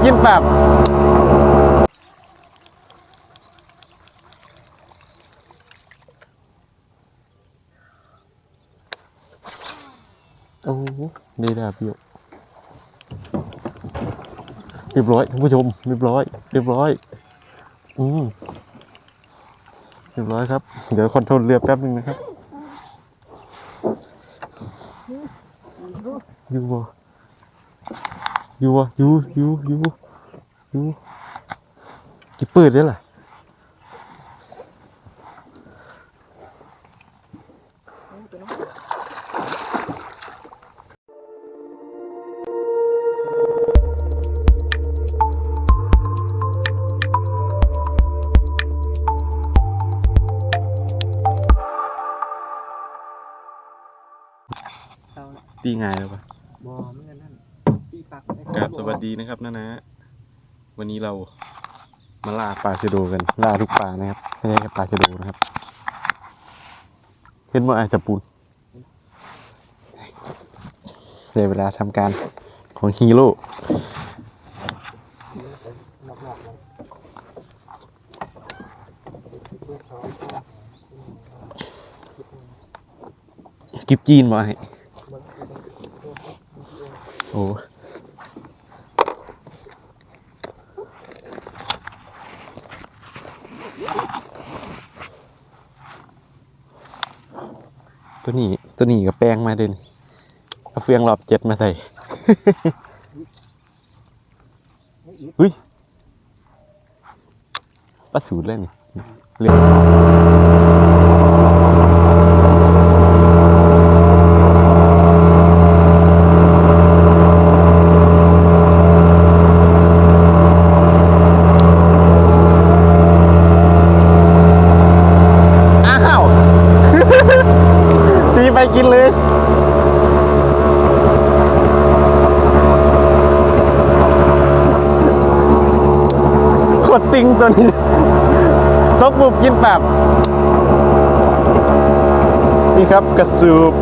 ตกบุบกินแบบโอ้โหนี่ดาบอยู่เรียบร้อยท่านผู้ชมเรียบร้อย เรียบร้อย อืมเรียบร้อยครับ เดี๋ยวคอนโทรลเรือแป๊บนึงนะครับ อยู่บ่ อยู่วะอยู่อยู่อยู่อยู่กี่เปิดได้ล่ะ นะครับนะนะ วันนี้เรามาล่าปลาชะโดกันล่าทุกปลานะครับไม่ใช่แค่ปลาชะโดนะครับเห็นว่าอาจจะปูนเดี๋ยวเวลาทำการของฮีโร่กิบจีนมาให้โอ้ ตัวนี้ตัวนี้กับแป้งมาเดินเอาเฟืองรอบเจ็ดมาใส่เฮ้ยปลาสูตรเลยนี่เรียกอ้าว ตี ไปกินเลยโคตรติงตัวนี้ตกบุบกินแบบนี่ครับกระสูบ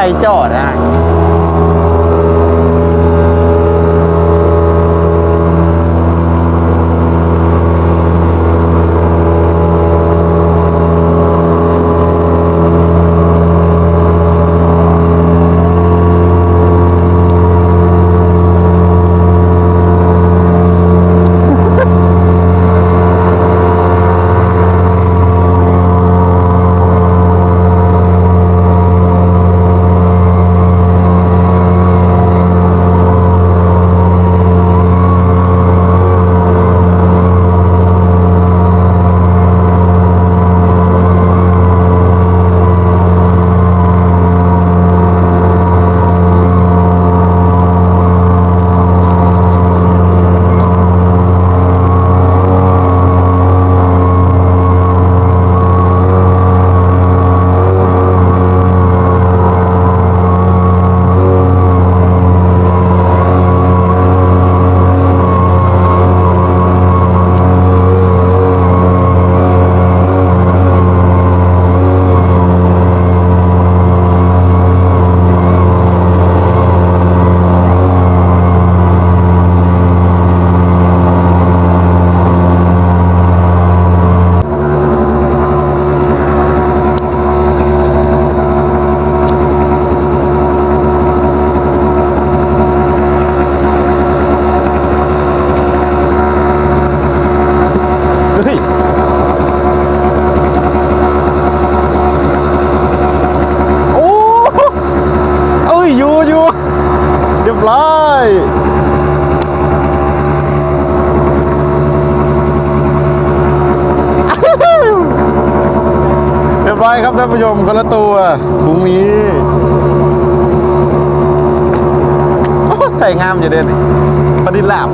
ไหลจอดอะ คนละตัวพุงนี้โอ้ใส่งามอยู่เด่นประดิษฐ์ลาบ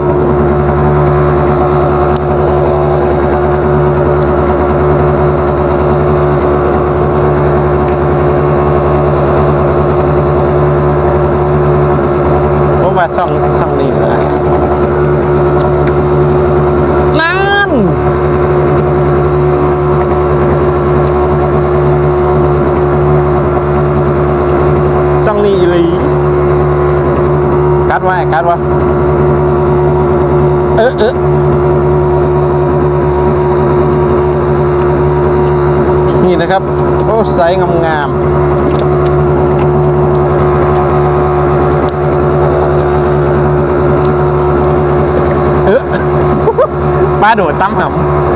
ผมว่าช่องช่องนี้นะนั่น ช่องนี้อีหลีกัดไว้กัดไว้เออเออ นะครับ โอ้ไซส์งามๆเออป้าโดดตั้มหำ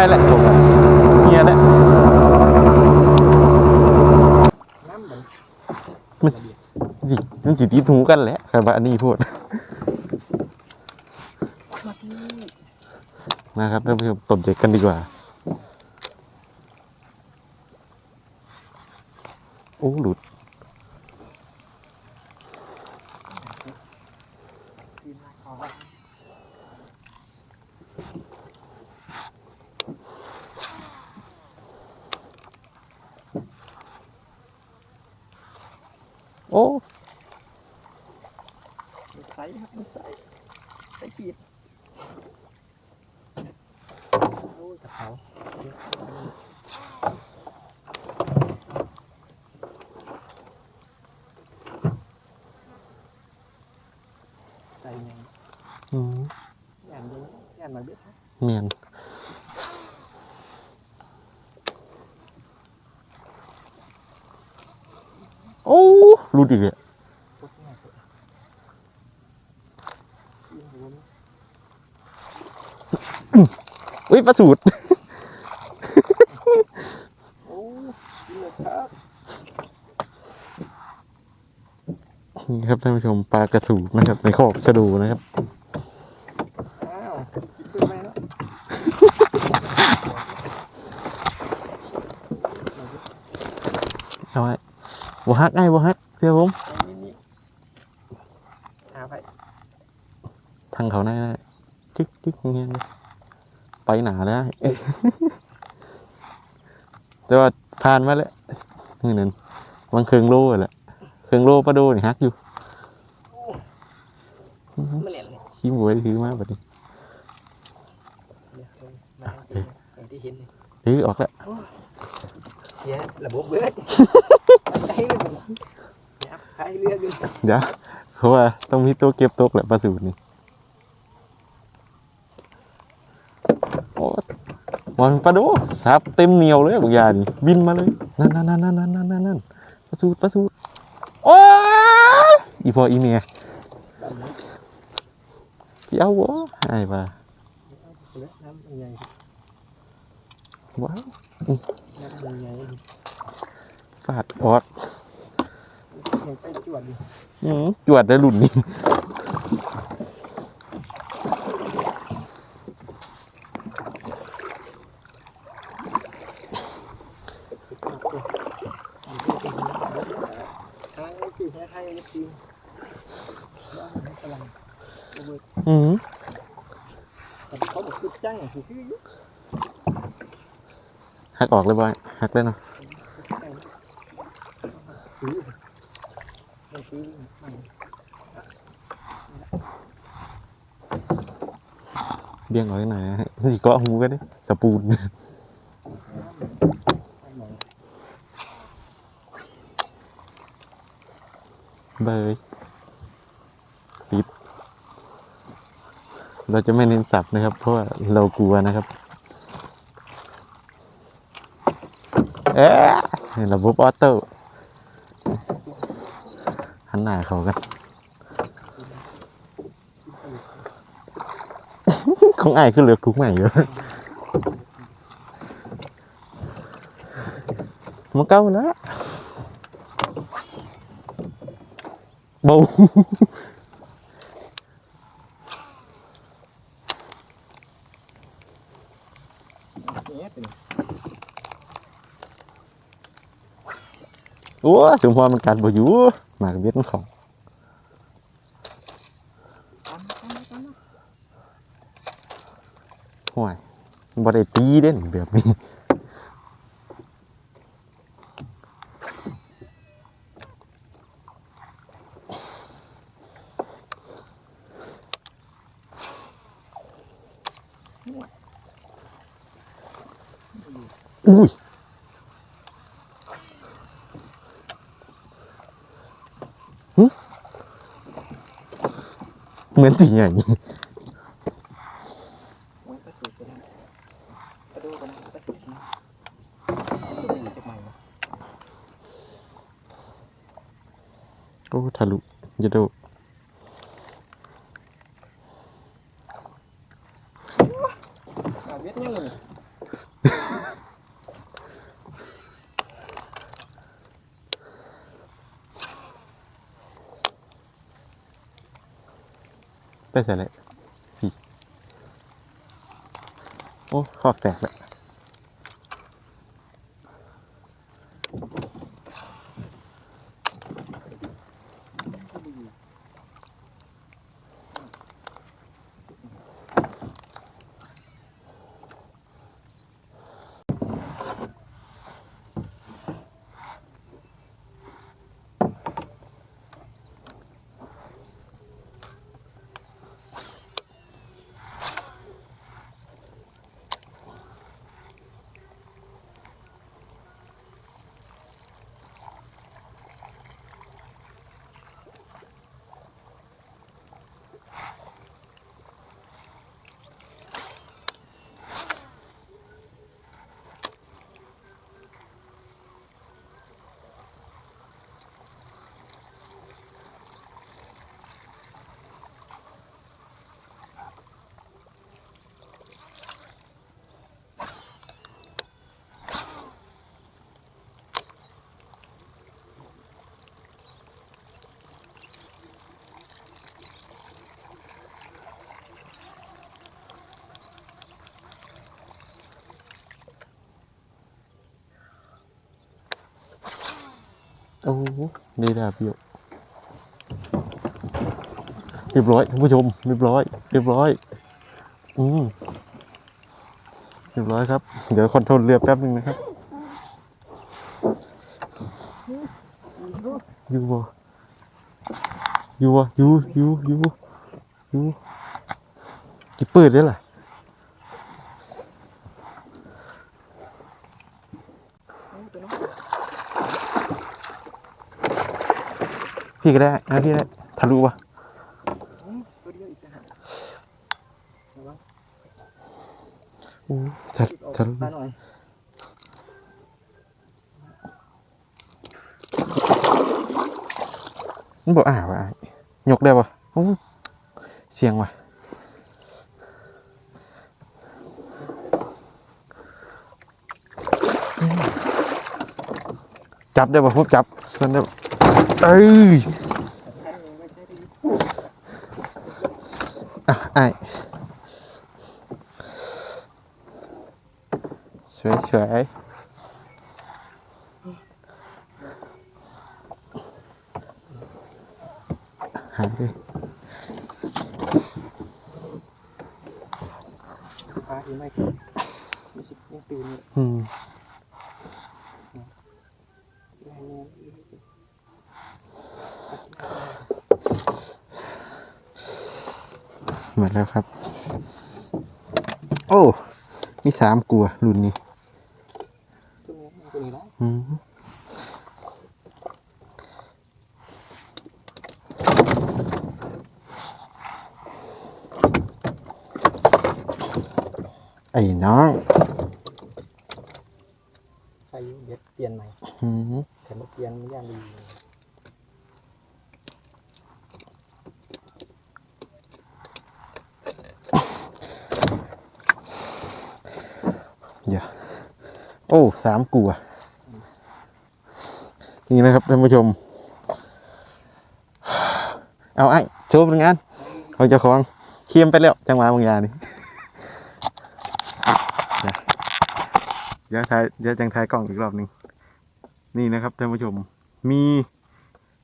ไปแหละผมเฮียแหละมันจิมันจิตีถูกันแหละครับอันนี้พูดนะครับท่านผู้ชมตบเด็กกันดีกว่า โอ้หลุด ทีมมาขอ โอ้มีไซส์ครับมีไซส์ไซส์ขีดโอ้ยกระเป๋าเดี๋ยวใส่ยังอืมแอนยังแอนมาเบ็ดฮะเมียน โอ้ หลุดอีกเลยพวกง่ายสุดยิงหัวมันอุ้ยประสูตรโอ้ยิงเลยครับนี่ครับท่านผู้ชมปลากระสูดนะครับในขอบชะดูนะครับอ้าวกินปืนไหมเนาะเอาไว้บ่ฮักไอ้บ่ฮัก เพื่อผมไอ้นี่นี่หาไปทางเขาหน้าได้จิ๊กจิ๊กเงี้ยเลยไปหนาได้แต่ว่าผ่านมาแล้วนี่นั่นมันเครื่องโล่แหละเครื่องโล่ปลาโดนี่ฮักอยู่ไม่เหลี่ยมเลยขี้หมวยถือมาแบบนี้เดี๋ยวเดี๋ยวมาให้ดูอย่างที่เห็นเลยถือออกแล้วเสียระบบเบิด ใจเลยผมยับใครเรืออยู่เดี๋ยวเพราะว่าต้องมีตัวเก็บตกแหละปลาสูตรนี่โอ้วันปลาโดสับเต็มเหนียวเลยบางอย่างนี่บินมาเลย นั่นนั่นนั่นนั่นนั่นนั่นนั่นปลาสูตรปลาสูตรโอ้ยอีพออีเมียแบบนี้สิเอาบ่ไอ้ว่าว้าวฟาดออก ยังไปจวดอยู่อื้อจวดได้รุ่นนี้ทางไอ้สี่แค่ไทยไอ้ทีมว่ามันกำลังระเบิดอือแต่เขาบอกคือจ้างคือคืออยู่หักออกเลยบ่อยหักเลยเนาะ คือ มันคือมันเบี่ยงออกหน่อยนะฮะสิเก็หูกันดิสปูนเบยติด เราจะไม่เน้นสับนะครับ เพราะว่าเรากลัวนะครับ เอ๊ะระบบออโต้ หันหน้าเขากัน ของไอ้ายคือเหลือกทุกใหม่เยอะมันเก้าแล้วเบาเนี่ยเป็นโอ้สมพรมันกัดบ่อยู่ หมากเบ็ดมันของตาห่วยบ่ได้ตีเด่นแบบนี้ เหมือนตีใหญ่โอ้ยกระสุนตัวนั้นกระดูกกันกระสุนนะตัวนี้จากใหม่โอ้ทะลุจะโดาเวียดยังเลย ไปใส่เลยพี่ โอ้ ขอบแตกแล้ว อ้นี่ดาเบี้ยวเรียบร้อยท่านผู้ชมเรียบร้อย เรียบร้อย อืมเรียบร้อยครับ เดี๋ยวคอนโทรลเรือแป๊บนึงนะครับอยู่บ่อยู่บ่อยู่อยู่อยู่อยู่กี่เปิดได้ล่ะ โอ้ตัวน้อง พี่ก็ได้นะพี่ได้ทะลุปะอู้ทะทะลุมันบอกอ่าวะอ้ายกได้ปะเสียงว่ะจับได้ปะพบจับส่วนได้ปะ เอ้ยแค่นี้ไม่ใช่ดีอะไอ้ายสวยสวยหายไปปลาที่ไม่ขึ้นรู้สึกยังตื่นอยู่อืม แรงแรง หมดแล้วครับ โอ้ มีสามกลัวรุ่นนี้ไอ้น้อง ใครอยู่เดี๋ยวเปลี่ยนใหม่ อืม แต่มาเปลี่ยนไม่ย่านดี อย่าโอ้สามกลัวนี่นะครับท่านผู้ชม เอาไอ้โชว์เป็นงานเขาเจะของเคียมไปแล้วจังหวะบางอย่างนี่เดี๋ยวถ่ายเดี๋ยวจังถ่ายกล้องอีกรอบหนึ่งนี่นะครับท่านผู้ชมมี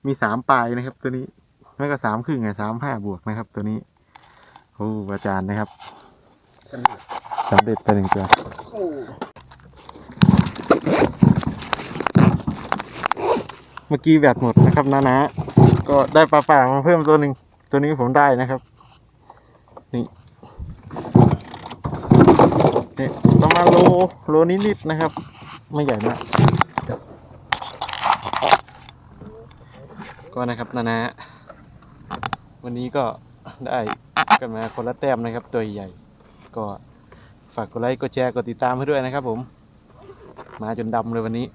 มีสามปลายนะครับ ตัวนี้ไม่ก็สามครึ่งไงสามห้าบวกนะครับ ตัวนี้โอ้อาจารย์นะครับสำเร็จสำเร็จไปหนึ่งตัว โอ้ เมื่อกี้แบตหมดนะครับนะนะก็ได้ปลาป่ามาเพิ่มตัวหนึ่งตัวนี้ผมได้นะครับ นี่นี่ประมาณโลโลนิดๆนะครับ ไม่ใหญ่มากก็นะครับนะนะวันนี้ก็ได้กันมาคนละแต้มนะครับ ตัวใหญ่ ก็ฝากกดไลค์กดแชร์กดติดตามให้ด้วยนะครับผม มาจนดำเลยวันนี้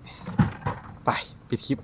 ไป ปิดคลิป